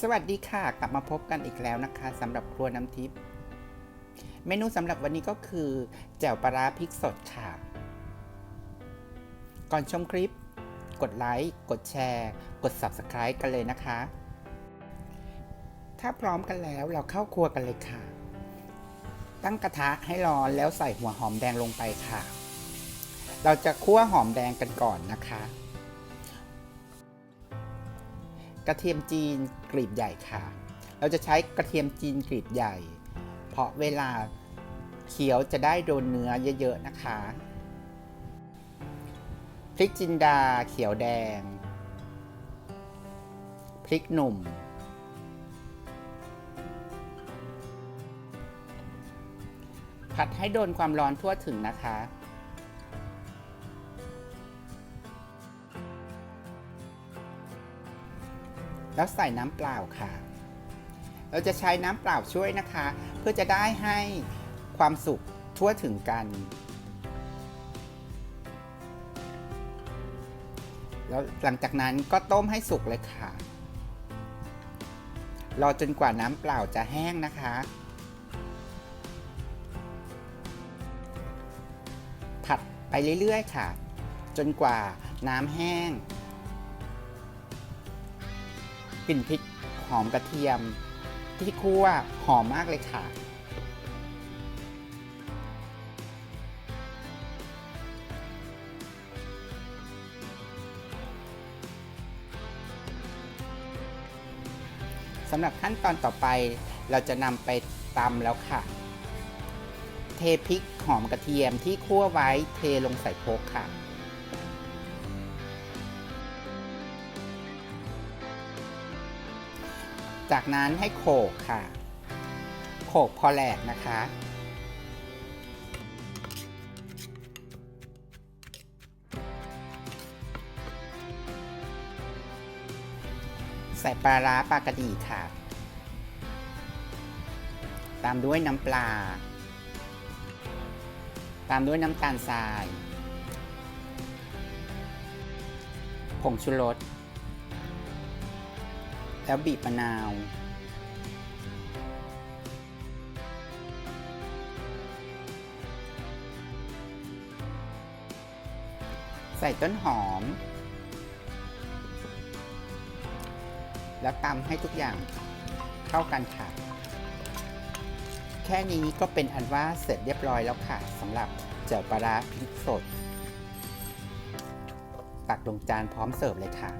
สวัสดีค่ะ กลับมาพบกันอีกแล้วนะคะสำหรับครัวน้ำทิพย์เมนูสำหรับวันนี้ก็คือ แจ่วปลาร้าพริกสดค่ะ ก่อนชมคลิป กดไลค์กดแชร์ กด Subscribe กันเลยนะคะ ถ้าพร้อมกันแล้วเราเข้าครัวกันเลยค่ะ ตั้งกระทะให้ร้อนแล้วใส่หัวหอมแดงลงไปค่ะ เราจะคั่วหอมแดงกันก่อนนะคะ กระเทียมจีนกรีบใหญ่ค่ะ เราจะใช้กระเทียมจีนกรีบใหญ่ เพราะเวลาเคี้ยวจะได้โดนเนื้อเยอะๆนะคะพริกจินดาเขียวแดง พริกหนุ่ม ผัดให้โดนความร้อนทั่วถึงนะคะ แล้วใส่น้ำเปล่าค่ะ เราจะใช้น้ำเปล่าช่วยนะคะ เพื่อจะได้ให้ความสุกทั่วถึงกัน แล้วหลังจากนั้นก็ต้มให้สุกเลยค่ะ รอจนกว่าน้ำเปล่าจะแห้งนะคะผัดไปเรื่อยๆค่ะ จนกว่าน้ำแห้ง กลิ่นพริกหอมกระเทียมที่คั่วหอมมากเลยค่ะ สำหรับขั้นตอนต่อไปเราจะนำไปตำแล้วค่ะ เทพริกหอมกระเทียมที่คั่วไว้เทลงใส่โคกค่ะ จากนั้นให้โขกค่ะ โขกพอแหลกนะคะ ใส่ปลาร้าปลากระดีค่ะ ตามด้วยน้ำปลา ตามด้วยน้ำตาลทราย ผงชูรส แล้วบีบมะนาว ใส่ต้นหอม แล้วตำให้ทุกอย่างเข้ากันค่ะ แค่นี้ก็เป็นอันว่าเสร็จเรียบร้อยแล้วค่ะสำหรับเจียวปลาร้าพริกสด ตักลงจานพร้อมเสิร์ฟเลยค่ะ